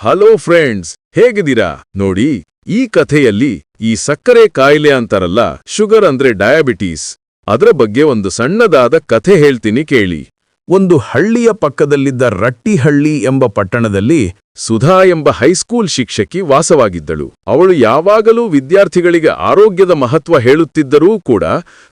Hello friends, ಹೇಗಿದ್ದೀರಾ? ನೋಡಿ, ಈ ಕಥೆಯಲ್ಲಿ ಈ ಸಕ್ಕರೆ ಕಾಯಿಲೆ ಅಂತಾರಲ್ಲ, ಶುಗರ್ ಅಂದ್ರೆ ಡಯಾಬಿಟೀಸ್. ಅದರ ಬಗ್ಗೆ ಒಂದು ಸಣ್ಣದಾದ ಕಥೆ ಹೇಳ್ತೀನಿ ಕೇಳಿ. ಒಂದು ಹಳ್ಳಿಯ ಪಕ್ಕದಲ್ಲಿದ್ದ ರಟ್ಟಿಹಳ್ಳಿ ಎಂಬ ಪಟ್ಟಣದಲ್ಲಿ ಸುಧಾ ಎಂಬ ಹೈಸ್ಕೂಲ್ ಶಿಕ್ಷಕಿ ವಾಸವಾಗಿದ್ದಳು. ಅವಳು ಯಾವಾಗಲೂ ವಿದ್ಯಾರ್ಥಿಗಳಿಗೆ ಆರೋಗ್ಯದ ಮಹತ್ವ ಹೇಳುತ್ತಿದ್ದರೂ ಕೂಡ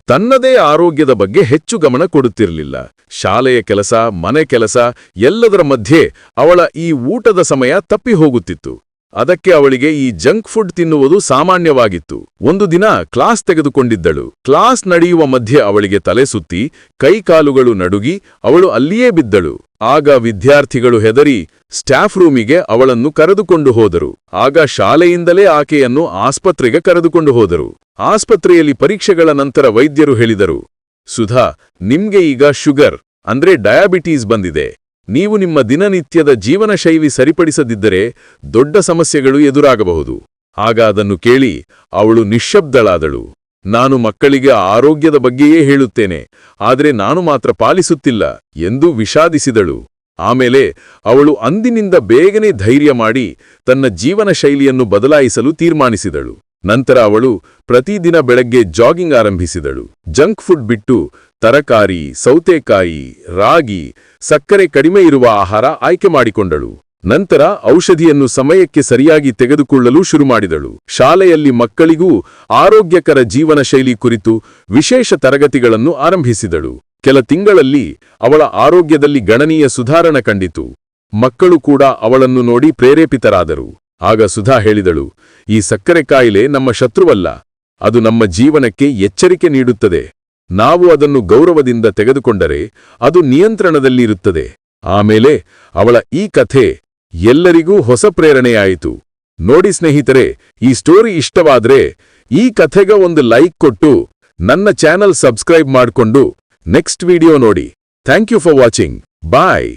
ತನ್ನದೇ ಆರೋಗ್ಯದ ಬಗ್ಗೆ ಹೆಚ್ಚು ಗಮನ ಕೊಡುತ್ತಿರಲಿಲ್ಲ. ಶಾಲೆಯ ಕೆಲಸ, ಮನೆ ಕೆಲಸ ಎಲ್ಲದರ ಮಧ್ಯೆ ಅವಳ ಈ ಊಟದ ಸಮಯ ತಪ್ಪಿ ಹೋಗುತ್ತಿತ್ತು ಅದಕ್ಕೆ ಅವಳಿಗೆ ಈ ಜಂಕ್ ಫುಡ್ ತಿನ್ನುವುದು ಸಾಮಾನ್ಯವಾಗಿತ್ತು. ಒಂದು ದಿನ ಕ್ಲಾಸ್ ತೆಗೆದುಕೊಂಡಿದ್ದಳು. ಕ್ಲಾಸ್ ನಡೆಯುವ ಮಧ್ಯೆ ಅವಳಿಗೆ ತಲೆ ಸುತ್ತಿ ಕೈಕಾಲುಗಳು ನಡುಗಿ, ಅವಳು ಅಲ್ಲಿಯೇ ಬಿದ್ದಳು. ಆಗ ವಿದ್ಯಾರ್ಥಿಗಳು ಹೆದರಿ ಸ್ಟಾಫ್ ರೂಮಿಗೆ ಅವಳನ್ನು ಕರೆದುಕೊಂಡು ಹೋದರು. ಆಗ ಶಾಲೆಯಿಂದಲೇ ಆಕೆಯನ್ನು ಆಸ್ಪತ್ರೆಗೆ ಕರೆದುಕೊಂಡು ಹೋದರು. ಆಸ್ಪತ್ರೆಯಲ್ಲಿ ಪರೀಕ್ಷೆಗಳ ನಂತರ ವೈದ್ಯರು ಹೇಳಿದರು, ಸುಧಾ, ನಿಮ್ಗೆ ಈಗ ಶುಗರ್, ಅಂದ್ರೆ ಡಯಾಬಿಟೀಸ್ ಬಂದಿದೆ. ನೀವು ನಿಮ್ಮ ದಿನನಿತ್ಯದ ಜೀವನ ಶೈಲಿ ಸರಿಪಡಿಸದಿದ್ದರೆ ದೊಡ್ಡ ಸಮಸ್ಯೆಗಳು ಎದುರಾಗಬಹುದು. ಆಗ ಅದನ್ನು ಕೇಳಿ ಅವಳು ನಿಶ್ಶಬ್ದಳಾದಳು. ನಾನು ಮಕ್ಕಳಿಗೆ ಆರೋಗ್ಯದ ಬಗ್ಗೆಯೇ ಹೇಳುತ್ತೇನೆ, ಆದರೆ ನಾನು ಮಾತ್ರ ಪಾಲಿಸುತ್ತಿಲ್ಲ ಎಂದು ವಿಷಾದಿಸಿದಳು. ಆಮೇಲೆ ಅವಳು ಅಂದಿನಿಂದ ಬೇಗನೆ ಧೈರ್ಯ ಮಾಡಿ ತನ್ನ ಜೀವನ ಶೈಲಿಯನ್ನು ಬದಲಾಯಿಸಲು ತೀರ್ಮಾನಿಸಿದಳು. ನಂತರ ಅವಳು ಪ್ರತಿದಿನ ಬೆಳಗ್ಗೆ ಜಾಗಿಂಗ್ ಆರಂಭಿಸಿದಳು. ಜಂಕ್ ಫುಡ್ ಬಿಟ್ಟು ತರಕಾರಿ, ಸೌತೆಕಾಯಿ, ರಾಗಿ, ಸಕ್ಕರೆ ಕಡಿಮೆ ಇರುವ ಆಹಾರ ಆಯ್ಕೆ ಮಾಡಿಕೊಂಡಳು. ನಂತರ ಔಷಧಿಯನ್ನು ಸಮಯಕ್ಕೆ ಸರಿಯಾಗಿ ತೆಗೆದುಕೊಳ್ಳಲು ಶುರುಮಾಡಿದಳು ಶಾಲೆಯಲ್ಲಿ ಮಕ್ಕಳಿಗೂ ಆರೋಗ್ಯಕರ ಜೀವನ ಶೈಲಿ ಕುರಿತು ವಿಶೇಷ ತರಗತಿಗಳನ್ನು ಆರಂಭಿಸಿದಳು. ಕೆಲ ತಿಂಗಳಲ್ಲಿ ಅವಳ ಆರೋಗ್ಯದಲ್ಲಿ ಗಣನೀಯ ಸುಧಾರಣೆ ಕಂಡಿತು. ಮಕ್ಕಳು ಕೂಡ ಅವಳನ್ನು ನೋಡಿ ಪ್ರೇರೇಪಿತರಾದರು. ಆಗ ಸುಧಾ ಹೇಳಿದಳು, ಈ ಸಕ್ಕರೆ ಕಾಯಿಲೆ ನಮ್ಮ ಶತ್ರುವಲ್ಲ, ಅದು ನಮ್ಮ ಜೀವನಕ್ಕೆ ಎಚ್ಚರಿಕೆ ನೀಡುತ್ತದೆ. ನಾವು ಅದನ್ನು ಗೌರವದಿಂದ ತೆಗೆದುಕೊಂಡರೆ ಅದು ನಿಯಂತ್ರಣದಲ್ಲಿರುತ್ತದೆ. ಆಮೇಲೆ ಅವಳ ಈ ಕಥೆ ಎಲ್ಲರಿಗೂ ಹೊಸ ಪ್ರೇರಣೆಯಾಯಿತು. ನೋಡಿ ಸ್ನೇಹಿತರೆ, ಈ ಸ್ಟೋರಿ ಇಷ್ಟವಾದ್ರೆ ಈ ಕಥೆಗೆ ಒಂದು ಲೈಕ್ ಕೊಟ್ಟು ನನ್ನ ಚಾನಲ್ ಸಬ್ಸ್ಕ್ರೈಬ್ ಮಾಡ್ಕೊಂಡು ನೆಕ್ಸ್ಟ್ ವಿಡಿಯೋ ನೋಡಿ. Thank you for watching. Bye.